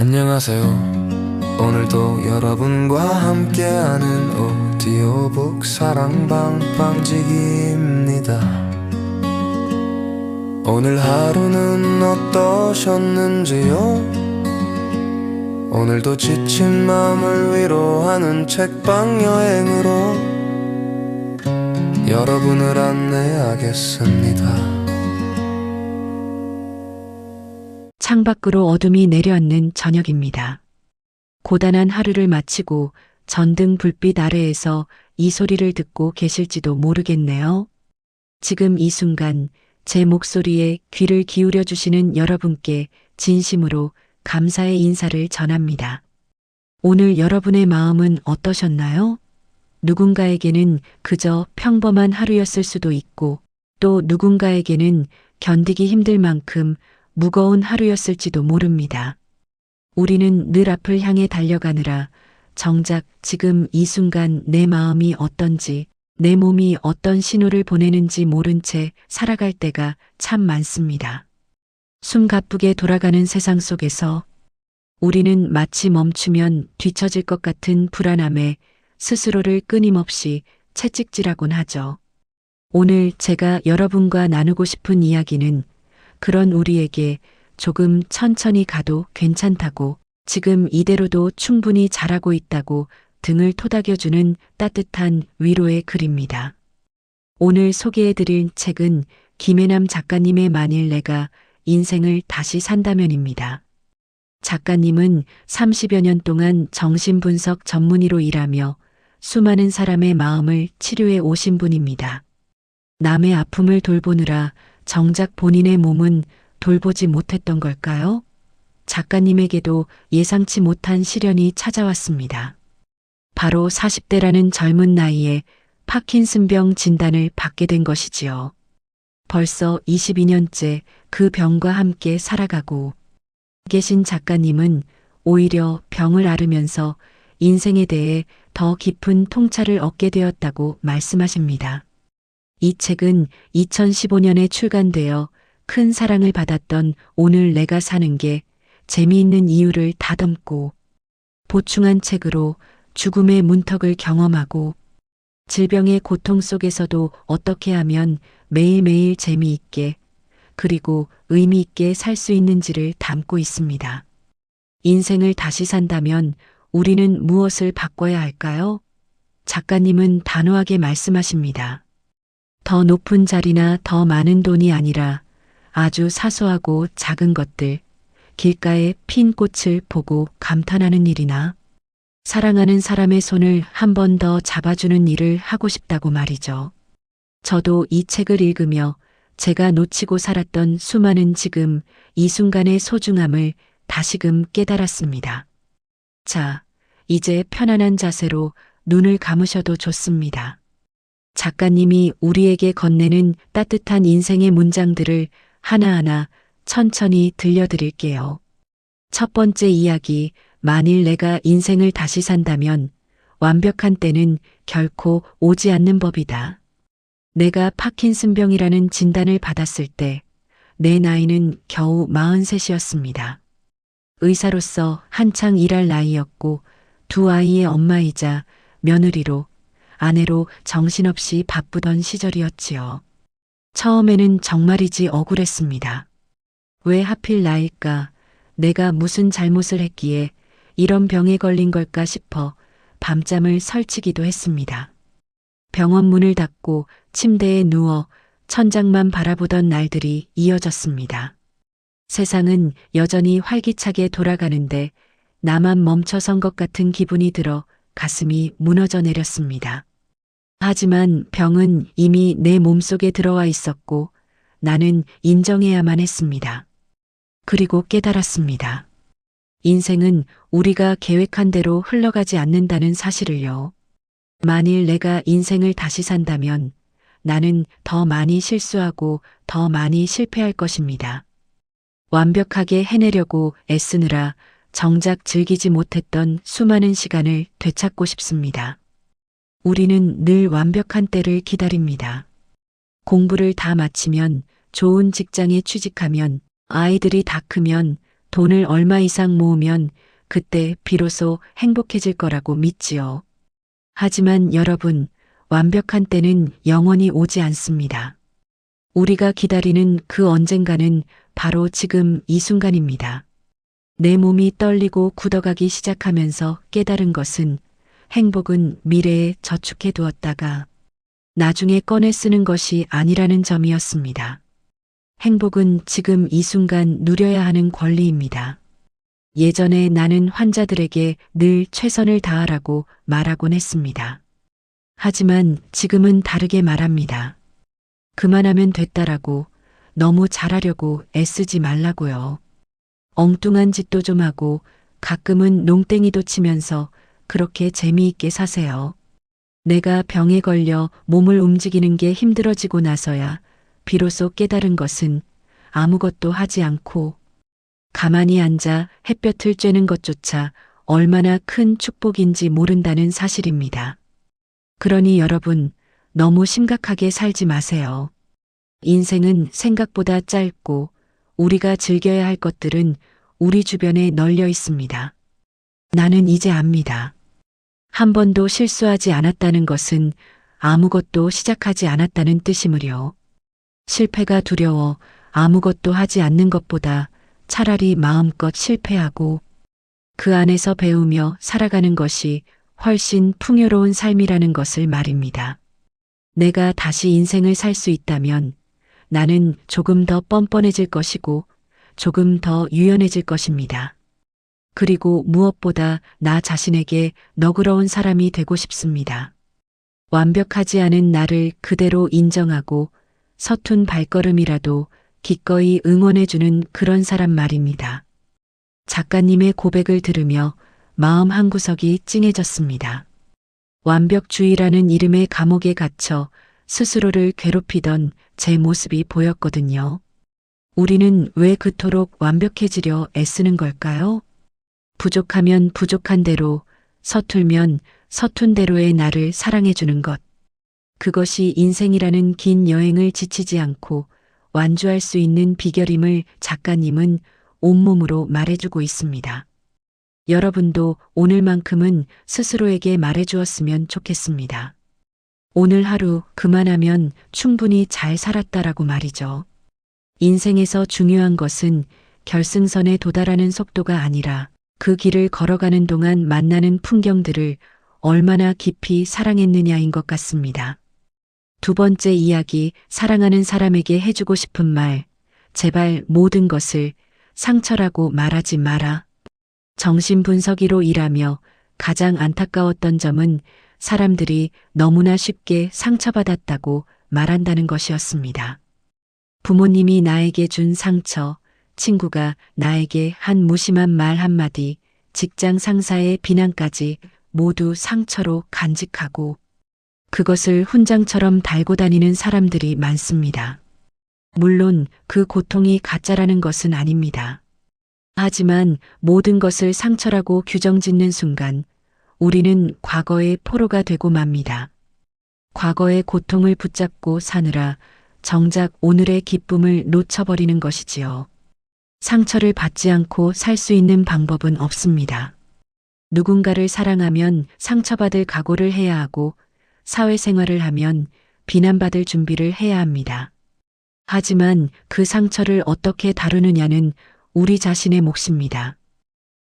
안녕하세요. 오늘도 여러분과 함께하는 오디오북 사랑방방지기입니다. 오늘 하루는 어떠셨는지요? 오늘도 지친 마음을 위로하는 책방 여행으로 여러분을 안내하겠습니다. 창밖으로 어둠이 내려앉는 저녁입니다. 고단한 하루를 마치고 전등 불빛 아래에서 이 소리를 듣고 계실지도 모르겠네요. 지금 이 순간 제 목소리에 귀를 기울여 주시는 여러분께 진심으로 감사의 인사를 전합니다. 오늘 여러분의 마음은 어떠셨나요? 누군가에게는 그저 평범한 하루였을 수도 있고 또 누군가에게는 견디기 힘들 만큼 무거운 하루였을지도 모릅니다. 우리는 늘 앞을 향해 달려가느라 정작 지금 이 순간 내 마음이 어떤지 내 몸이 어떤 신호를 보내는지 모른 채 살아갈 때가 참 많습니다. 숨 가쁘게 돌아가는 세상 속에서 우리는 마치 멈추면 뒤처질 것 같은 불안함에 스스로를 끊임없이 채찍질하곤 하죠. 오늘 제가 여러분과 나누고 싶은 이야기는 그런 우리에게 조금 천천히 가도 괜찮다고 지금 이대로도 충분히 잘하고 있다고 등을 토닥여주는 따뜻한 위로의 글입니다. 오늘 소개해드릴 책은 김혜남 작가님의 만일 내가 인생을 다시 산다면입니다. 작가님은 30여 년 동안 정신분석 전문의로 일하며 수많은 사람의 마음을 치료해 오신 분입니다. 남의 아픔을 돌보느라 정작 본인의 몸은 돌보지 못했던 걸까요? 작가님에게도 예상치 못한 시련이 찾아왔습니다. 바로 40대라는 젊은 나이에 파킨슨병 진단을 받게 된 것이지요. 벌써 22년째 그 병과 함께 살아가고 계신 작가님은 오히려 병을 앓으면서 인생에 대해 더 깊은 통찰을 얻게 되었다고 말씀하십니다. 이 책은 2015년에 출간되어 큰 사랑을 받았던 오늘 내가 사는 게 재미있는 이유를 다듬고 보충한 책으로 죽음의 문턱을 경험하고 질병의 고통 속에서도 어떻게 하면 매일매일 재미있게 그리고 의미있게 살 수 있는지를 담고 있습니다. 인생을 다시 산다면 우리는 무엇을 바꿔야 할까요? 작가님은 단호하게 말씀하십니다. 더 높은 자리나 더 많은 돈이 아니라 아주 사소하고 작은 것들, 길가에 핀 꽃을 보고 감탄하는 일이나 사랑하는 사람의 손을 한 번 더 잡아주는 일을 하고 싶다고 말이죠. 저도 이 책을 읽으며 제가 놓치고 살았던 수많은 지금 이 순간의 소중함을 다시금 깨달았습니다. 자, 이제 편안한 자세로 눈을 감으셔도 좋습니다. 작가님이 우리에게 건네는 따뜻한 인생의 문장들을 하나하나 천천히 들려드릴게요. 첫 번째 이야기, 만일 내가 인생을 다시 산다면 완벽한 때는 결코 오지 않는 법이다. 내가 파킨슨병이라는 진단을 받았을 때 내 나이는 겨우 43이었습니다. 의사로서 한창 일할 나이였고 두 아이의 엄마이자 며느리로 아내로 정신없이 바쁘던 시절이었지요. 처음에는 정말이지 억울했습니다. 왜 하필 나일까? 내가 무슨 잘못을 했기에 이런 병에 걸린 걸까 싶어 밤잠을 설치기도 했습니다. 병원 문을 닫고 침대에 누워 천장만 바라보던 날들이 이어졌습니다. 세상은 여전히 활기차게 돌아가는데 나만 멈춰선 것 같은 기분이 들어 가슴이 무너져 내렸습니다. 하지만 병은 이미 내 몸속에 들어와 있었고 나는 인정해야만 했습니다. 그리고 깨달았습니다. 인생은 우리가 계획한 대로 흘러가지 않는다는 사실을요. 만일 내가 인생을 다시 산다면 나는 더 많이 실수하고 더 많이 실패할 것입니다. 완벽하게 해내려고 애쓰느라 정작 즐기지 못했던 수많은 시간을 되찾고 싶습니다. 우리는 늘 완벽한 때를 기다립니다. 공부를 다 마치면 좋은 직장에 취직하면 아이들이 다 크면 돈을 얼마 이상 모으면 그때 비로소 행복해질 거라고 믿지요. 하지만 여러분, 완벽한 때는 영원히 오지 않습니다. 우리가 기다리는 그 언젠가는 바로 지금 이 순간입니다. 내 몸이 떨리고 굳어가기 시작하면서 깨달은 것은 행복은 미래에 저축해 두었다가 나중에 꺼내 쓰는 것이 아니라는 점이었습니다. 행복은 지금 이 순간 누려야 하는 권리입니다. 예전에 나는 환자들에게 늘 최선을 다하라고 말하곤 했습니다. 하지만 지금은 다르게 말합니다. 그만하면 됐다라고 너무 잘하려고 애쓰지 말라고요. 엉뚱한 짓도 좀 하고 가끔은 농땡이도 치면서 그렇게 재미있게 사세요. 내가 병에 걸려 몸을 움직이는 게 힘들어지고 나서야 비로소 깨달은 것은 아무것도 하지 않고 가만히 앉아 햇볕을 쬐는 것조차 얼마나 큰 축복인지 모른다는 사실입니다. 그러니 여러분, 너무 심각하게 살지 마세요. 인생은 생각보다 짧고 우리가 즐겨야 할 것들은 우리 주변에 널려 있습니다. 나는 이제 압니다. 한 번도 실수하지 않았다는 것은 아무것도 시작하지 않았다는 뜻이므려. 실패가 두려워 아무것도 하지 않는 것보다 차라리 마음껏 실패하고 그 안에서 배우며 살아가는 것이 훨씬 풍요로운 삶이라는 것을 말입니다. 내가 다시 인생을 살 수 있다면 나는 조금 더 뻔뻔해질 것이고 조금 더 유연해질 것입니다. 그리고 무엇보다 나 자신에게 너그러운 사람이 되고 싶습니다. 완벽하지 않은 나를 그대로 인정하고 서툰 발걸음이라도 기꺼이 응원해주는 그런 사람 말입니다. 작가님의 고백을 들으며 마음 한구석이 찡해졌습니다. 완벽주의라는 이름의 감옥에 갇혀 스스로를 괴롭히던 제 모습이 보였거든요. 우리는 왜 그토록 완벽해지려 애쓰는 걸까요? 부족하면 부족한 대로, 서툴면 서툰 대로의 나를 사랑해주는 것. 그것이 인생이라는 긴 여행을 지치지 않고 완주할 수 있는 비결임을 작가님은 온몸으로 말해주고 있습니다. 여러분도 오늘만큼은 스스로에게 말해주었으면 좋겠습니다. 오늘 하루 그만하면 충분히 잘 살았다라고 말이죠. 인생에서 중요한 것은 결승선에 도달하는 속도가 아니라 그 길을 걸어가는 동안 만나는 풍경들을 얼마나 깊이 사랑했느냐인 것 같습니다. 두 번째 이야기, 사랑하는 사람에게 해주고 싶은 말, 제발 모든 것을 상처라고 말하지 마라. 정신분석이로 일하며 가장 안타까웠던 점은 사람들이 너무나 쉽게 상처받았다고 말한다는 것이었습니다. 부모님이 나에게 준 상처, 친구가 나에게 한 무심한 말 한마디, 직장 상사의 비난까지 모두 상처로 간직하고 그것을 훈장처럼 달고 다니는 사람들이 많습니다. 물론 그 고통이 가짜라는 것은 아닙니다. 하지만 모든 것을 상처라고 규정 짓는 순간 우리는 과거의 포로가 되고 맙니다. 과거의 고통을 붙잡고 사느라 정작 오늘의 기쁨을 놓쳐버리는 것이지요. 상처를 받지 않고 살 수 있는 방법은 없습니다. 누군가를 사랑하면 상처받을 각오를 해야 하고 사회생활을 하면 비난받을 준비를 해야 합니다. 하지만 그 상처를 어떻게 다루느냐는 우리 자신의 몫입니다.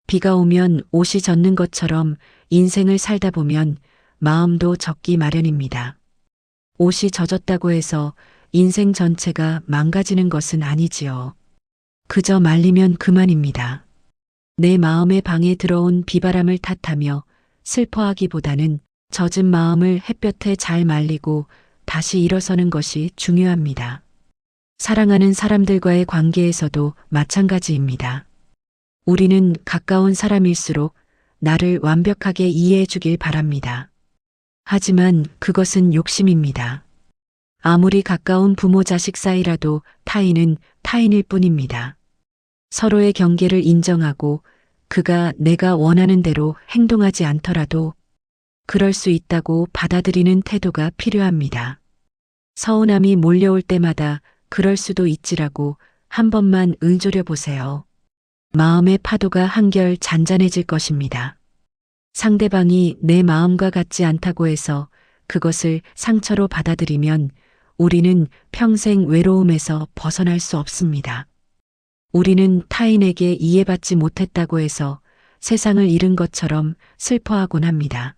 비가 오면 옷이 젖는 것처럼 인생을 살다 보면 마음도 젖기 마련입니다. 옷이 젖었다고 해서 인생 전체가 망가지는 것은 아니지요. 그저 말리면 그만입니다. 내 마음의 방에 들어온 비바람을 탓하며 슬퍼하기보다는 젖은 마음을 햇볕에 잘 말리고 다시 일어서는 것이 중요합니다. 사랑하는 사람들과의 관계에서도 마찬가지입니다. 우리는 가까운 사람일수록 나를 완벽하게 이해해 주길 바랍니다. 하지만 그것은 욕심입니다. 아무리 가까운 부모 자식 사이라도 타인은 타인일 뿐입니다. 서로의 경계를 인정하고 그가 내가 원하는 대로 행동하지 않더라도 그럴 수 있다고 받아들이는 태도가 필요합니다. 서운함이 몰려올 때마다 그럴 수도 있지라고 한 번만 응조려 보세요. 마음의 파도가 한결 잔잔해질 것입니다. 상대방이 내 마음과 같지 않다고 해서 그것을 상처로 받아들이면 우리는 평생 외로움에서 벗어날 수 없습니다. 우리는 타인에게 이해받지 못했다고 해서 세상을 잃은 것처럼 슬퍼하곤 합니다.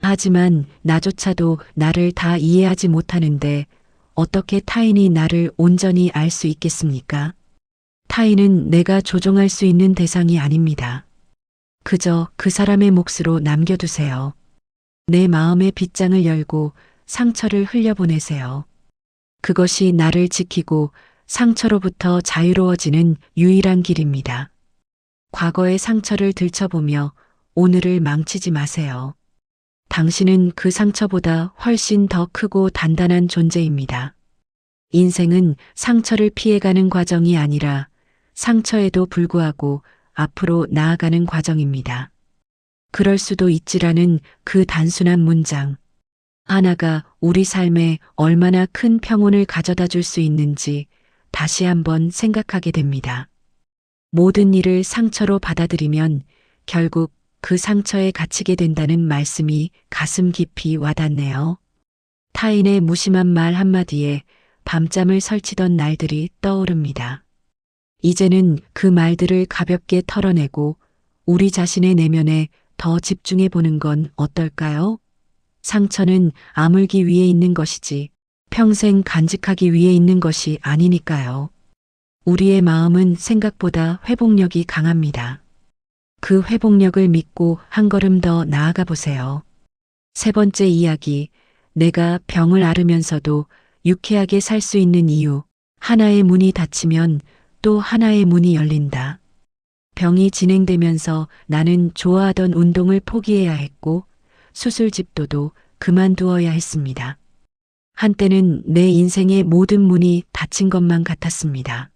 하지만 나조차도 나를 다 이해하지 못하는데 어떻게 타인이 나를 온전히 알 수 있겠습니까? 타인은 내가 조종할 수 있는 대상이 아닙니다. 그저 그 사람의 몫으로 남겨두세요. 내 마음의 빗장을 열고 상처를 흘려보내세요. 그것이 나를 지키고 상처로부터 자유로워지는 유일한 길입니다. 과거의 상처를 들춰보며 오늘을 망치지 마세요. 당신은 그 상처보다 훨씬 더 크고 단단한 존재입니다. 인생은 상처를 피해가는 과정이 아니라 상처에도 불구하고 앞으로 나아가는 과정입니다. 그럴 수도 있지라는 그 단순한 문장. 하나가 우리 삶에 얼마나 큰 평온을 가져다 줄 수 있는지 다시 한번 생각하게 됩니다. 모든 일을 상처로 받아들이면 결국 그 상처에 갇히게 된다는 말씀이 가슴 깊이 와닿네요. 타인의 무심한 말 한마디에 밤잠을 설치던 날들이 떠오릅니다. 이제는 그 말들을 가볍게 털어내고 우리 자신의 내면에 더 집중해 보는 건 어떨까요? 상처는 아물기 위해 있는 것이지 평생 간직하기 위해 있는 것이 아니니까요. 우리의 마음은 생각보다 회복력이 강합니다. 그 회복력을 믿고 한 걸음 더 나아가 보세요. 세 번째 이야기, 내가 병을 앓으면서도 유쾌하게 살 수 있는 이유. 하나의 문이 닫히면 또 하나의 문이 열린다. 병이 진행되면서 나는 좋아하던 운동을 포기해야 했고 수술 집도도 그만두어야 했습니다. 한때는 내 인생의 모든 문이 닫힌 것만 같았습니다.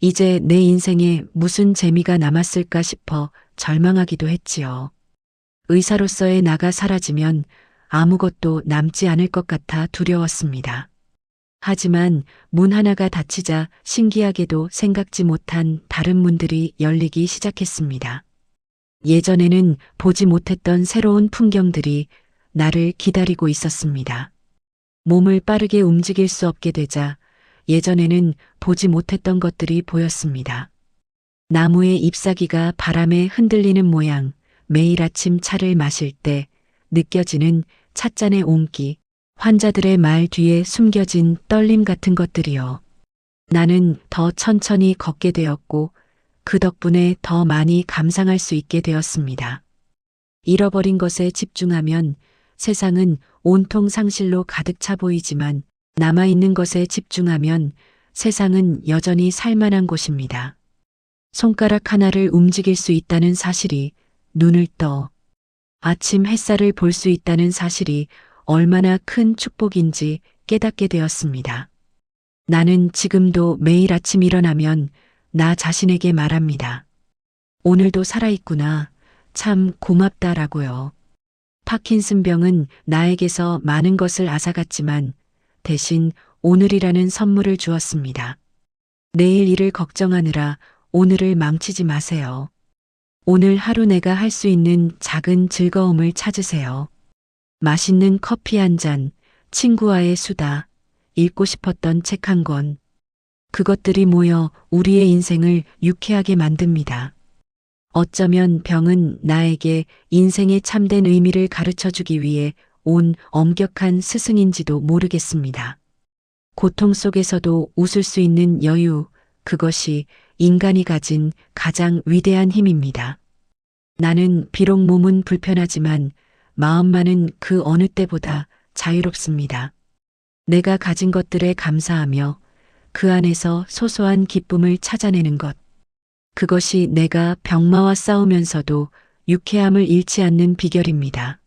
이제 내 인생에 무슨 재미가 남았을까 싶어 절망하기도 했지요. 의사로서의 나가 사라지면 아무것도 남지 않을 것 같아 두려웠습니다. 하지만 문 하나가 닫히자 신기하게도 생각지 못한 다른 문들이 열리기 시작했습니다. 예전에는 보지 못했던 새로운 풍경들이 나를 기다리고 있었습니다. 몸을 빠르게 움직일 수 없게 되자 예전에는 보지 못했던 것들이 보였습니다. 나무의 잎사귀가 바람에 흔들리는 모양, 매일 아침 차를 마실 때 느껴지는 찻잔의 온기, 환자들의 말 뒤에 숨겨진 떨림 같은 것들이요. 나는 더 천천히 걷게 되었고 그 덕분에 더 많이 감상할 수 있게 되었습니다. 잃어버린 것에 집중하면 세상은 온통 상실로 가득 차 보이지만 남아있는 것에 집중하면 세상은 여전히 살만한 곳입니다. 손가락 하나를 움직일 수 있다는 사실이 눈을 떠 아침 햇살을 볼 수 있다는 사실이 얼마나 큰 축복인지 깨닫게 되었습니다. 나는 지금도 매일 아침 일어나면 나 자신에게 말합니다. 오늘도 살아있구나. 참 고맙다라고요. 파킨슨병은 나에게서 많은 것을 앗아갔지만 대신 오늘이라는 선물을 주었습니다. 내일 일을 걱정하느라 오늘을 망치지 마세요. 오늘 하루 내가 할 수 있는 작은 즐거움을 찾으세요. 맛있는 커피 한 잔, 친구와의 수다, 읽고 싶었던 책 한 권. 그것들이 모여 우리의 인생을 유쾌하게 만듭니다. 어쩌면 병은 나에게 인생의 참된 의미를 가르쳐 주기 위해 온 엄격한 스승인지도 모르겠습니다. 고통 속에서도 웃을 수 있는 여유, 그것이 인간이 가진 가장 위대한 힘입니다. 나는 비록 몸은 불편하지만 마음만은 그 어느 때보다 자유롭습니다. 내가 가진 것들에 감사하며 그 안에서 소소한 기쁨을 찾아내는 것. 그것이 내가 병마와 싸우면서도 유쾌함을 잃지 않는 비결입니다.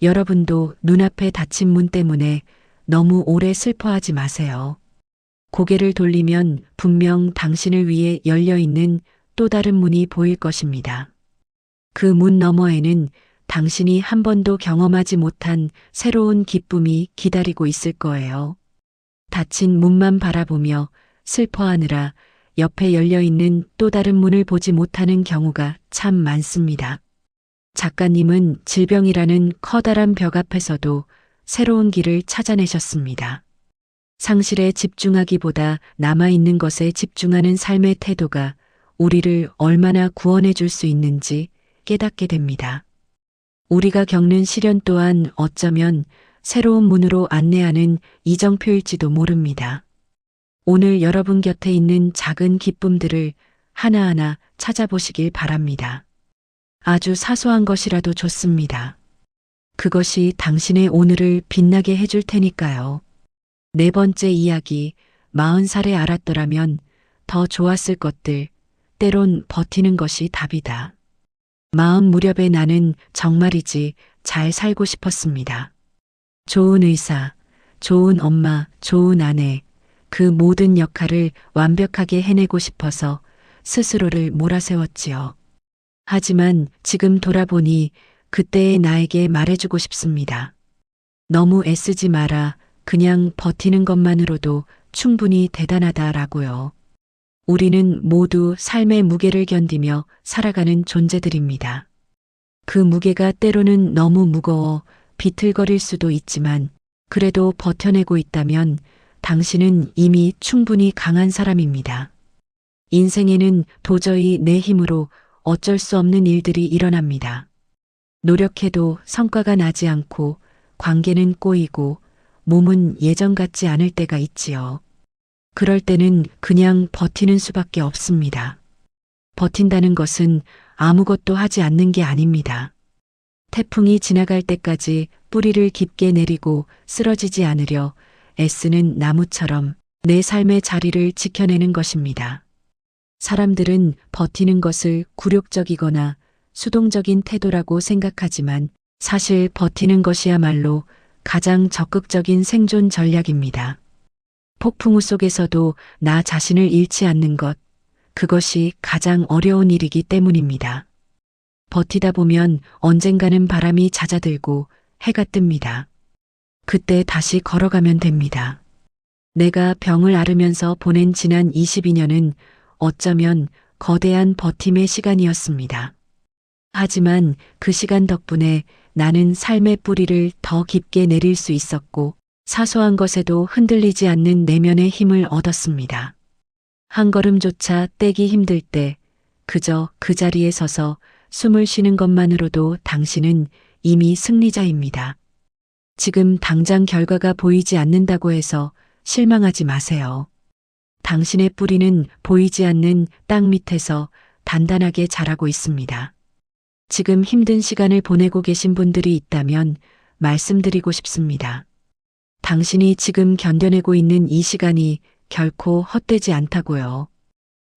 여러분도 눈앞에 닫힌 문 때문에 너무 오래 슬퍼하지 마세요. 고개를 돌리면 분명 당신을 위해 열려 있는 또 다른 문이 보일 것입니다. 그 문 너머에는 당신이 한 번도 경험하지 못한 새로운 기쁨이 기다리고 있을 거예요. 닫힌 문만 바라보며 슬퍼하느라 옆에 열려 있는 또 다른 문을 보지 못하는 경우가 참 많습니다. 작가님은 질병이라는 커다란 벽 앞에서도 새로운 길을 찾아내셨습니다. 상실에 집중하기보다 남아있는 것에 집중하는 삶의 태도가 우리를 얼마나 구원해 줄 수 있는지 깨닫게 됩니다. 우리가 겪는 시련 또한 어쩌면 새로운 문으로 안내하는 이정표일지도 모릅니다. 오늘 여러분 곁에 있는 작은 기쁨들을 하나하나 찾아보시길 바랍니다. 아주 사소한 것이라도 좋습니다. 그것이 당신의 오늘을 빛나게 해줄 테니까요. 네 번째 이야기, 마흔 살에 알았더라면 더 좋았을 것들, 때론 버티는 것이 답이다. 마음 무렵에 나는 정말이지 잘 살고 싶었습니다. 좋은 의사, 좋은 엄마, 좋은 아내, 그 모든 역할을 완벽하게 해내고 싶어서 스스로를 몰아세웠지요. 하지만 지금 돌아보니 그때의 나에게 말해주고 싶습니다. 너무 애쓰지 마라. 그냥 버티는 것만으로도 충분히 대단하다라고요. 우리는 모두 삶의 무게를 견디며 살아가는 존재들입니다. 그 무게가 때로는 너무 무거워 비틀거릴 수도 있지만 그래도 버텨내고 있다면 당신은 이미 충분히 강한 사람입니다. 인생에는 도저히 내 힘으로 어쩔 수 없는 일들이 일어납니다. 노력해도 성과가 나지 않고 관계는 꼬이고 몸은 예전 같지 않을 때가 있지요. 그럴 때는 그냥 버티는 수밖에 없습니다. 버틴다는 것은 아무것도 하지 않는 게 아닙니다. 태풍이 지나갈 때까지 뿌리를 깊게 내리고 쓰러지지 않으려 애쓰는 나무처럼 내 삶의 자리를 지켜내는 것입니다. 사람들은 버티는 것을 굴욕적이거나 수동적인 태도라고 생각하지만 사실 버티는 것이야말로 가장 적극적인 생존 전략입니다. 폭풍우 속에서도 나 자신을 잃지 않는 것, 그것이 가장 어려운 일이기 때문입니다. 버티다 보면 언젠가는 바람이 잦아들고 해가 뜹니다. 그때 다시 걸어가면 됩니다. 내가 병을 앓으면서 보낸 지난 22년은 어쩌면 거대한 버팀의 시간이었습니다. 하지만 그 시간 덕분에 나는 삶의 뿌리를 더 깊게 내릴 수 있었고 사소한 것에도 흔들리지 않는 내면의 힘을 얻었습니다. 한 걸음조차 떼기 힘들 때 그저 그 자리에 서서 숨을 쉬는 것만으로도 당신은 이미 승리자입니다. 지금 당장 결과가 보이지 않는다고 해서 실망하지 마세요. 당신의 뿌리는 보이지 않는 땅 밑에서 단단하게 자라고 있습니다. 지금 힘든 시간을 보내고 계신 분들이 있다면 말씀드리고 싶습니다. 당신이 지금 견뎌내고 있는 이 시간이 결코 헛되지 않다고요.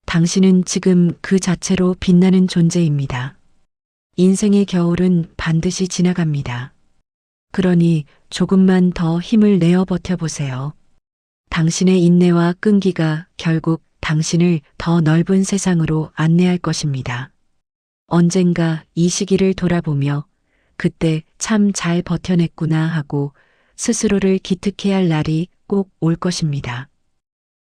당신은 지금 그 자체로 빛나는 존재입니다. 인생의 겨울은 반드시 지나갑니다. 그러니 조금만 더 힘을 내어 버텨보세요. 당신의 인내와 끈기가 결국 당신을 더 넓은 세상으로 안내할 것입니다. 언젠가 이 시기를 돌아보며 그때 참 잘 버텨냈구나 하고 스스로를 기특해야 할 날이 꼭 올 것입니다.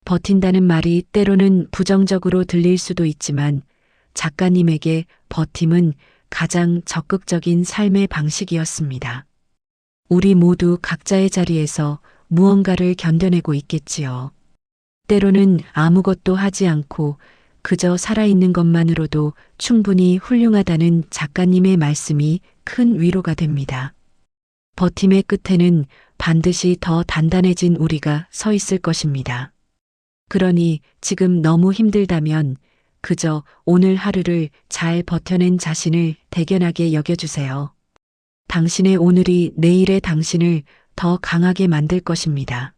버틴다는 말이 때로는 부정적으로 들릴 수도 있지만 작가님에게 버팀은 가장 적극적인 삶의 방식이었습니다. 우리 모두 각자의 자리에서 무언가를 견뎌내고 있겠지요. 때로는 아무것도 하지 않고 그저 살아있는 것만으로도 충분히 훌륭하다는 작가님의 말씀이 큰 위로가 됩니다. 버팀의 끝에는 반드시 더 단단해진 우리가 서 있을 것입니다. 그러니 지금 너무 힘들다면 그저 오늘 하루를 잘 버텨낸 자신을 대견하게 여겨주세요. 당신의 오늘이 내일의 당신을 더 강하게 만들 것입니다.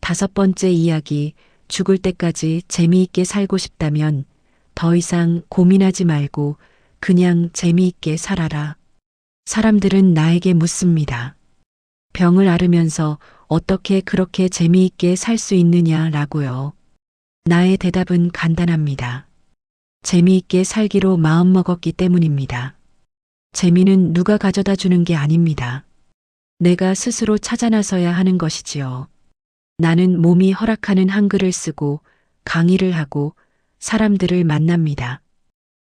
다섯 번째 이야기, 죽을 때까지 재미있게 살고 싶다면 더 이상 고민하지 말고 그냥 재미있게 살아라. 사람들은 나에게 묻습니다. 병을 앓으면서 어떻게 그렇게 재미있게 살 수 있느냐라고요. 나의 대답은 간단합니다. 재미있게 살기로 마음먹었기 때문입니다. 재미는 누가 가져다 주는 게 아닙니다. 내가 스스로 찾아 나서야 하는 것이지요. 나는 몸이 허락하는 한글을 쓰고 강의를 하고 사람들을 만납니다.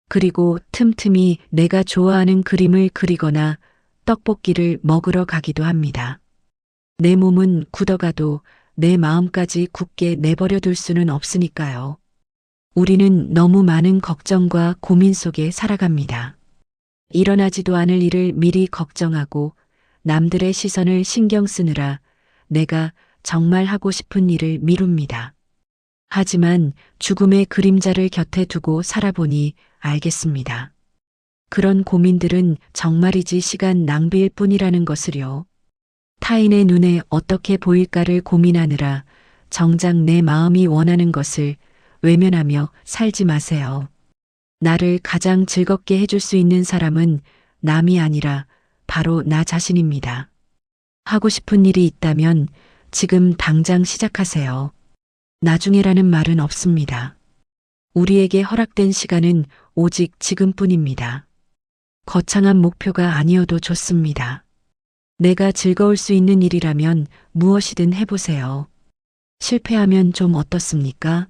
그리고 틈틈이 내가 좋아하는 그림을 그리거나 떡볶이를 먹으러 가기도 합니다. 내 몸은 굳어가도 내 마음까지 굳게 내버려 둘 수는 없으니까요. 우리는 너무 많은 걱정과 고민 속에 살아갑니다. 일어나지도 않을 일을 미리 걱정하고 남들의 시선을 신경 쓰느라 내가 정말 하고 싶은 일을 미룹니다. 하지만 죽음의 그림자를 곁에 두고 살아보니 알겠습니다. 그런 고민들은 정말이지 시간 낭비일 뿐이라는 것을요. 타인의 눈에 어떻게 보일까를 고민하느라 정작 내 마음이 원하는 것을 외면하며 살지 마세요. 나를 가장 즐겁게 해줄 수 있는 사람은 남이 아니라 바로 나 자신입니다. 하고 싶은 일이 있다면 지금 당장 시작하세요. 나중에라는 말은 없습니다. 우리에게 허락된 시간은 오직 지금뿐입니다. 거창한 목표가 아니어도 좋습니다. 내가 즐거울 수 있는 일이라면 무엇이든 해보세요. 실패하면 좀 어떻습니까?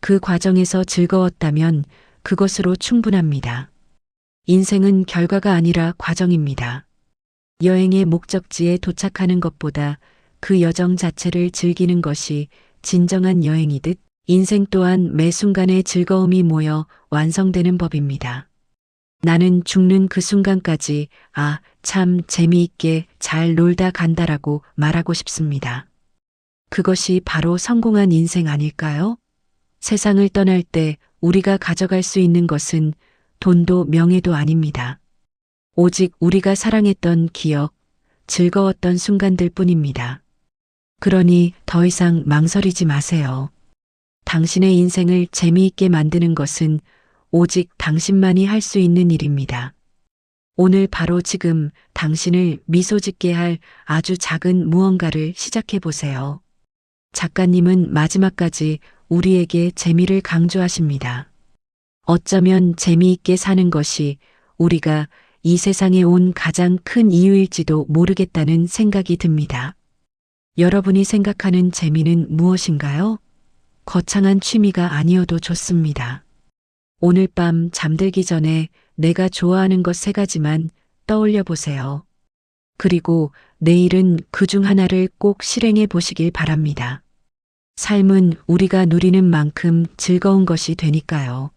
그 과정에서 즐거웠다면 그것으로 충분합니다. 인생은 결과가 아니라 과정입니다. 여행의 목적지에 도착하는 것보다 그 여정 자체를 즐기는 것이 진정한 여행이듯 인생 또한 매 순간의 즐거움이 모여 완성되는 법입니다. 나는 죽는 그 순간까지 아, 참 재미있게 잘 놀다 간다라고 말하고 싶습니다. 그것이 바로 성공한 인생 아닐까요? 세상을 떠날 때 우리가 가져갈 수 있는 것은 돈도 명예도 아닙니다. 오직 우리가 사랑했던 기억, 즐거웠던 순간들 뿐입니다. 그러니 더 이상 망설이지 마세요. 당신의 인생을 재미있게 만드는 것은 오직 당신만이 할 수 있는 일입니다. 오늘 바로 지금 당신을 미소 짓게 할 아주 작은 무언가를 시작해 보세요. 작가님은 마지막까지 우리에게 재미를 강조하십니다. 어쩌면 재미있게 사는 것이 우리가 이 세상에 온 가장 큰 이유일지도 모르겠다는 생각이 듭니다. 여러분이 생각하는 재미는 무엇인가요? 거창한 취미가 아니어도 좋습니다. 오늘 밤 잠들기 전에 내가 좋아하는 것 세 가지만 떠올려 보세요. 그리고 내일은 그 중 하나를 꼭 실행해 보시길 바랍니다. 삶은 우리가 누리는 만큼 즐거운 것이 되니까요.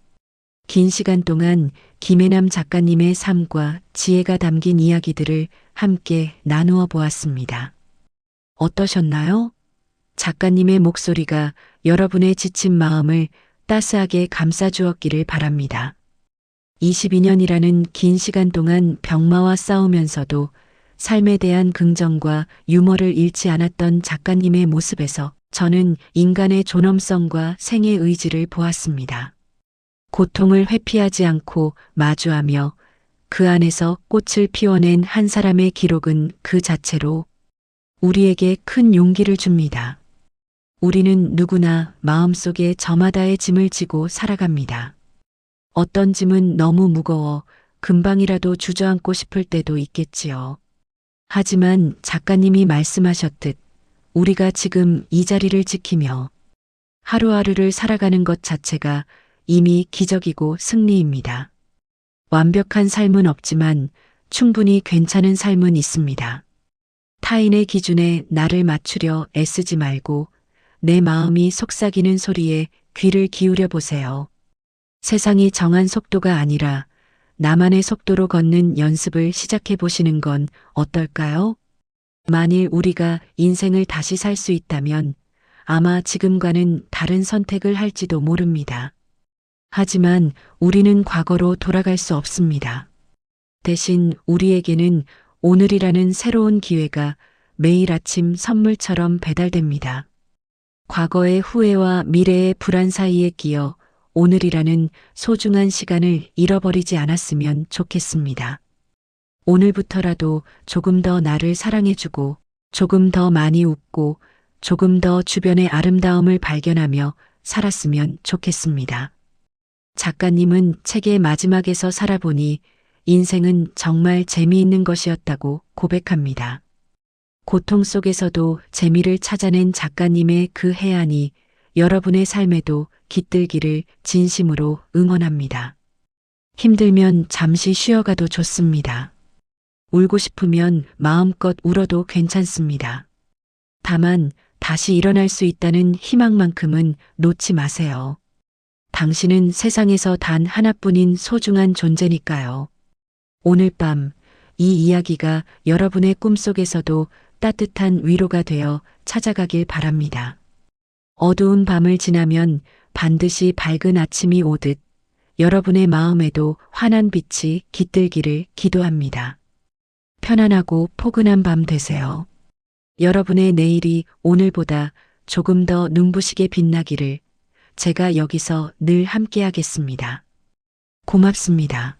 긴 시간 동안 김혜남 작가님의 삶과 지혜가 담긴 이야기들을 함께 나누어 보았습니다. 어떠셨나요? 작가님의 목소리가 여러분의 지친 마음을 따스하게 감싸주었기를 바랍니다. 22년이라는 긴 시간 동안 병마와 싸우면서도 삶에 대한 긍정과 유머를 잃지 않았던 작가님의 모습에서 저는 인간의 존엄성과 생의 의지를 보았습니다. 고통을 회피하지 않고 마주하며 그 안에서 꽃을 피워낸 한 사람의 기록은 그 자체로 우리에게 큰 용기를 줍니다. 우리는 누구나 마음속에 저마다의 짐을 지고 살아갑니다. 어떤 짐은 너무 무거워 금방이라도 주저앉고 싶을 때도 있겠지요. 하지만 작가님이 말씀하셨듯 우리가 지금 이 자리를 지키며 하루하루를 살아가는 것 자체가 이미 기적이고 승리입니다. 완벽한 삶은 없지만 충분히 괜찮은 삶은 있습니다. 타인의 기준에 나를 맞추려 애쓰지 말고 내 마음이 속삭이는 소리에 귀를 기울여 보세요. 세상이 정한 속도가 아니라 나만의 속도로 걷는 연습을 시작해 보시는 건 어떨까요? 만일 우리가 인생을 다시 살 수 있다면 아마 지금과는 다른 선택을 할지도 모릅니다. 하지만 우리는 과거로 돌아갈 수 없습니다. 대신 우리에게는 오늘이라는 새로운 기회가 매일 아침 선물처럼 배달됩니다. 과거의 후회와 미래의 불안 사이에 끼어 오늘이라는 소중한 시간을 잃어버리지 않았으면 좋겠습니다. 오늘부터라도 조금 더 나를 사랑해주고 조금 더 많이 웃고 조금 더 주변의 아름다움을 발견하며 살았으면 좋겠습니다. 작가님은 책의 마지막에서 살아보니 인생은 정말 재미있는 것이었다고 고백합니다. 고통 속에서도 재미를 찾아낸 작가님의 그 해안이 여러분의 삶에도 깃들기를 진심으로 응원합니다. 힘들면 잠시 쉬어가도 좋습니다. 울고 싶으면 마음껏 울어도 괜찮습니다. 다만 다시 일어날 수 있다는 희망만큼은 놓지 마세요. 당신은 세상에서 단 하나뿐인 소중한 존재니까요. 오늘 밤 이 이야기가 여러분의 꿈속에서도 따뜻한 위로가 되어 찾아가길 바랍니다. 어두운 밤을 지나면 반드시 밝은 아침이 오듯 여러분의 마음에도 환한 빛이 깃들기를 기도합니다. 편안하고 포근한 밤 되세요. 여러분의 내일이 오늘보다 조금 더 눈부시게 빛나기를 제가 여기서 늘 함께하겠습니다. 고맙습니다.